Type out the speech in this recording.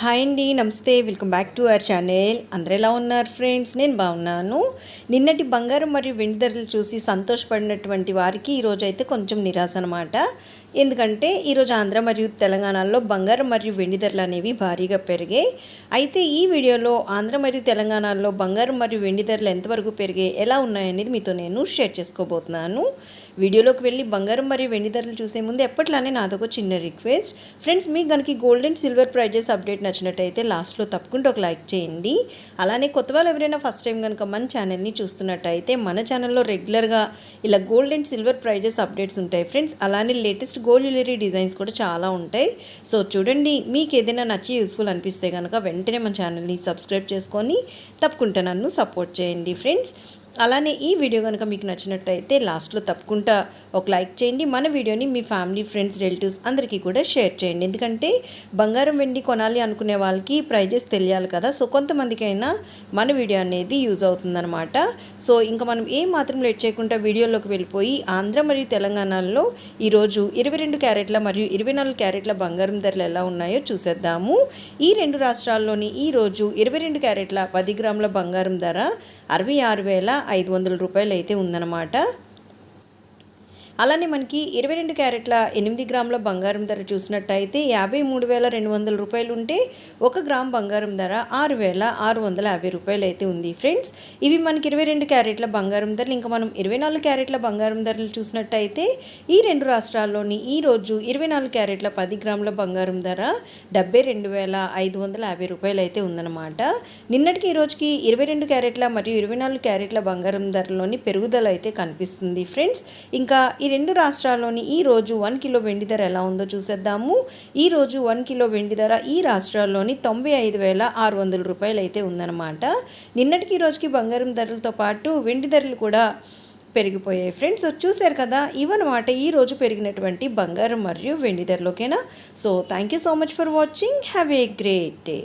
Hi అండి నమస్తే. Welcome back to our channel. అందరు ఎలా ఉన్నారు ఫ్రెండ్స్? నేను బాగున్నాను. నిన్నటి బంగారం మరియు వెండి ధరలు చూసి సంతోషపడినటువంటి వారికి ఈరోజు అయితే కొంచెం నిరాశ అనమాట ఎందుకంటే ఈరోజు ఆంధ్ర మరియు తెలంగాణలో బంగారం మరియు వెండి ధరలు అనేవి భారీగా పెరిగాయి. అయితే ఈ వీడియోలో ఆంధ్ర మరియు తెలంగాణలో బంగారం మరియు వెండి ధరలు ఎంతవరకు పెరిగాయి ఎలా ఉన్నాయనేది మీతో నేను షేర్ చేసుకోబోతున్నాను. వీడియోలోకి వెళ్ళి బంగారం మరియు వెండి ధరలు చూసే ముందు ఎప్పట్లానే నాదొక చిన్న రిక్వెస్ట్. ఫ్రెండ్స్ మీకు కనుక gold and silver prizes update నచ్చినట్టయితే లాస్ట్లో తప్పకుండా ఒక లైక్ చేయండి. అలానే కొత్త వాళ్ళు ఎవరైనా ఫస్ట్ టైం కనుక మన ఛానల్ని చూస్తున్నట్టయితే మన ఛానల్లో రెగ్యులర్గా ఇలా gold and silver prizes updates ఉంటాయి ఫ్రెండ్స్. అలానే లేటెస్ట్ గోల్డ్ జ్యువెలరీ డిజైన్స్ కూడా చాలా ఉంటాయి. సో చూడండి మీకు ఏదైనా నచ్చి యూస్ఫుల్ అనిపిస్తే కనుక వెంటనే మన ఛానల్ని సబ్స్క్రైబ్ చేసుకొని తప్పకుండా నన్ను సపోర్ట్ చేయండి ఫ్రెండ్స్. అలానే ఈ వీడియో కనుక మీకు నచ్చినట్టయితే లాస్ట్లో తప్పకుండా ఒక లైక్ చేయండి. మన వీడియోని మీ ఫ్యామిలీ ఫ్రెండ్స్ రిలేటివ్స్ అందరికీ కూడా షేర్ చేయండి. ఎందుకంటే బంగారం వెండి కొనాలి అనుకునే వాళ్ళకి ప్రైజెస్ తెలియాలి కదా. సో కొంతమందికైనా మన వీడియో అనేది యూజ్ అవుతుందన్నమాట. సో ఇంకా మనం ఏ మాత్రం లేట్ చేయకుండా వీడియోలోకి వెళ్ళిపోయి ఆంధ్ర మరియు తెలంగాణలో ఈరోజు ఇరవై రెండు క్యారెట్ల మరియు ఇరవై నాలుగు క్యారెట్ల బంగారం ధరలు ఎలా ఉన్నాయో చూసేద్దాము. ఈ రెండు రాష్ట్రాల్లోని ఈరోజు ఇరవై రెండు క్యారెట్ల పది గ్రాముల బంగారం ధర అరవై ఆరు వేల ఐదు వందల రూపాయలు అయితే ఉందన్నమాట. అలానే మనకి ఇరవై రెండు క్యారెట్ల ఎనిమిది గ్రాముల బంగారం ధర చూసినట్టయితే యాభై మూడు వేల రెండు వందల రూపాయలు ఉంటే ఒక గ్రామ్ బంగారం ధర ఆరు వేల ఆరు వందల యాభై రూపాయలు అయితే ఉంది. ఫ్రెండ్స్ ఇవి మనకి ఇరవై రెండు క్యారెట్ల బంగారం ధరలు. ఇంకా మనం ఇరవై నాలుగు క్యారెట్ల బంగారం ధరలు చూసినట్టయితే ఈ రెండు రాష్ట్రాల్లోని ఈ రోజు ఇరవై నాలుగు క్యారెట్ల పది గ్రాముల బంగారం ధర డెబ్బై రెండు వేల ఐదు వందల యాభై రూపాయలు అయితే ఉందన్నమాట. నిన్నటికి ఈ రోజుకి ఇరవై రెండు క్యారెట్ల మరియు ఇరవై నాలుగు క్యారెట్ల బంగారం ధరలోని పెరుగుదల అయితే కనిపిస్తుంది. ఫ్రెండ్స్ ఇంకా రెండు రాష్ట్రాల్లోని ఈ రోజు వన్ కిలో వెండి ధర ఎలా ఉందో చూసేద్దాము. ఈరోజు వన్ కిలో వెండి ధర ఈ రాష్ట్రాల్లోని తొంభై ఐదు వేల ఆరు వందల రూపాయలు అయితే ఉందన్నమాట. నిన్నటికి ఈ రోజుకి బంగారం ధరలతో పాటు వెండి ధరలు కూడా పెరిగిపోయాయి. ఫ్రెండ్స్ చూశారు కదా? ఇవన్నమాట ఈ రోజు పెరిగినటువంటి బంగారం మరియు వెండి ధరలోకేనా so thank you so much for watching have a great day